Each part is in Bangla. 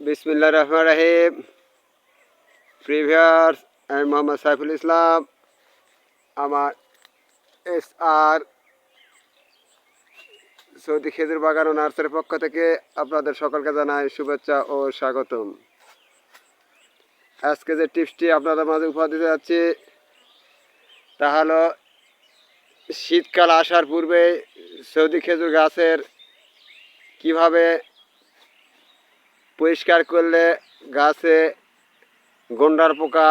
বিসমিল্লা রহমান রাহিম। প্রিভিয়ার্স আমি মোহাম্মদ সাইফুল ইসলাম। আমার এস আর সৌদি খেজুর বাগান ও নার্সের পক্ষ থেকে আপনাদের সকলকে জানাই শুভেচ্ছা ও স্বাগতম। আজকে যে টিপসটি আপনাদের মাঝে উপহার দিতে যাচ্ছি, তা হলো, শীতকাল আসার পূর্বে সৌদি খেজুর গাছের কীভাবে পরিষ্কার করলে গাছে গন্ডার পোকা,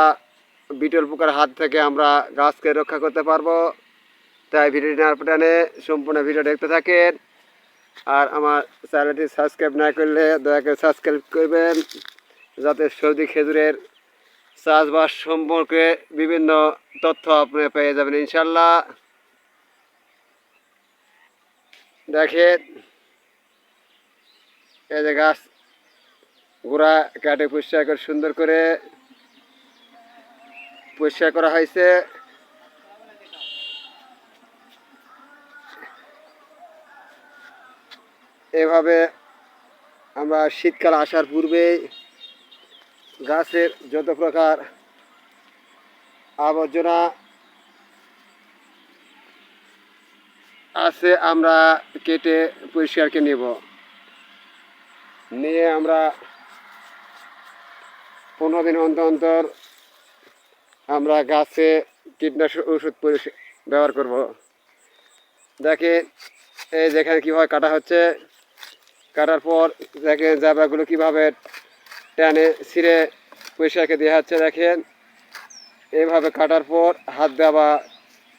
বিটল পোকার হাত থেকে আমরা গাছকে রক্ষা করতে পারব। তাই ভিডিওটি না টানে সম্পূর্ণ ভিডিও দেখতে থাকেন। আর আমার চ্যানেলটি সাবস্ক্রাইব না করলে দয়া করে সাবস্ক্রাইব করবেন। যাতে সৌদি খেজুরের চাষবাস সম্পর্কে বিভিন্ন তথ্য আপনি পেয়ে যাবেন ইনশাল্লাহ। দেখেন, এই যে গাছ গোড়া কাটে পরিষ্কার করে, সুন্দর করে পরিষ্কার করা হয়েছে। এভাবে আমরা শীতকাল আসার পূর্বেই গাছের যত প্রকার আবর্জনা আছে, আমরা কেটে পরিষ্কারকে নেব। নিয়ে আমরা পনেরো দিন অন্তর অন্তর আমরা গাছে কীটনাশক ওষুধ ব্যবহার করব। দেখে এই যেখানে কীভাবে কাটা হচ্ছে, কাটার পর দেখে জাবরাগুলো কীভাবে টানে ছিঁড়ে পরিষ্কারকে দেওয়া হচ্ছে দেখেন। এইভাবে কাটার পর হাত দেওয়া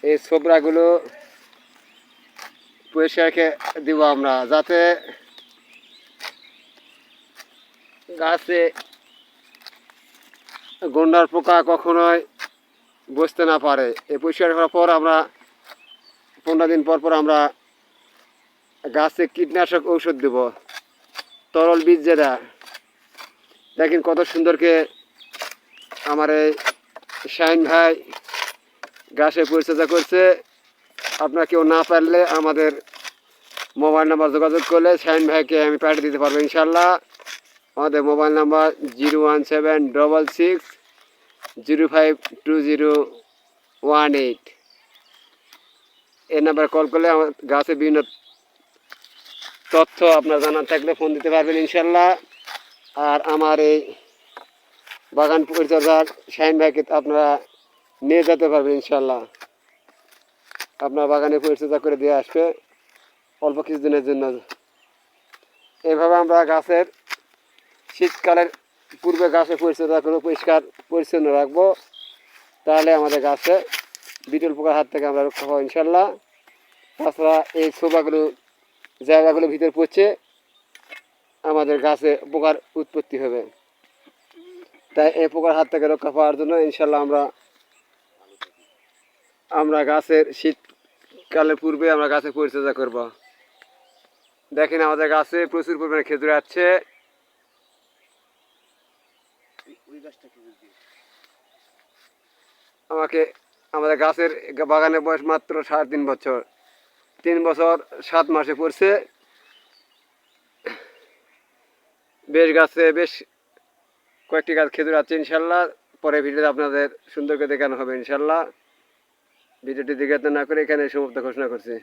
এই ছোবরাগুলো পরিষ্কারকে দিব আমরা, যাতে গাছে গন্ডার পোকা কখনোই বসতে না পারে। এই পরিষ্কার করার পর আমরা পনেরো দিন পর পর আমরা গাছে কীটনাশক ঔষধ দেব। তরল বীজ যেটা, দেখেন কত সুন্দরকে আমার এই শাইন ভাই গাছে পরিচর্যা করছে। আপনারা কেউ না পারলে আমাদের মোবাইল নাম্বার যোগাযোগ করলে শাইন ভাইকে আমি পাঠিয়ে দিতে পারব ইনশাল্লাহ। আমাদের mobile number zero one seven double six zero five two zero one eight. এই নাম্বারে কল করলে আমার গাছে বিভিন্ন তথ্য আপনার জানার থাকলে ফোন দিতে পারবেন ইনশাল্লাহ। আর আমার এই বাগান পরিচর্যার শাহিন ভাইকে আপনারা নিয়ে যেতে পারবেন ইনশাল্লাহ। আপনার বাগানে পরিচর্যা করে দিয়ে আসবে। অল্প কিছুদিনের জন্য। এভাবে আমরা গাছের শীতকালের পূর্বে গাছে পরিচর্যা করে পরিষ্কার পরিচ্ছন্ন রাখব। তাহলে আমাদের গাছে বিটল পোকার হাত থেকে আমরা রক্ষা পাবো ইনশাল্লাহ তাছাড়া এই শোভাগুলো, জায়গাগুলো ভিতরে পড়ছে, আমাদের গাছে পোকার উৎপত্তি হবে। তাই এই পোকার হাত থেকে রক্ষা পাওয়ার জন্য ইনশাল্লাহ আমরা আমরা গাছের শীতকালের পূর্বে আমরা গাছে পরিচর্যা করব। দেখেন আমাদের গাছে প্রচুর পরিমাণে খেজুর আছে। আমাকে, আমাদের গাছের বাগানের বয়স মাত্র সাড়ে তিন বছর। তিন বছর, সাত মাসে পড়ছে। বেশ গাছে বেশ কয়েকটি গাছ খেজুর আছে ইনশাল্লাহ। পরে ভিডিওতে আপনাদের সুন্দর করে দেখানো হবে ইনশাল্লাহ। ভিডিওটি দেখাতে না করে এখানে সমাপ্ত ঘোষণা করছি।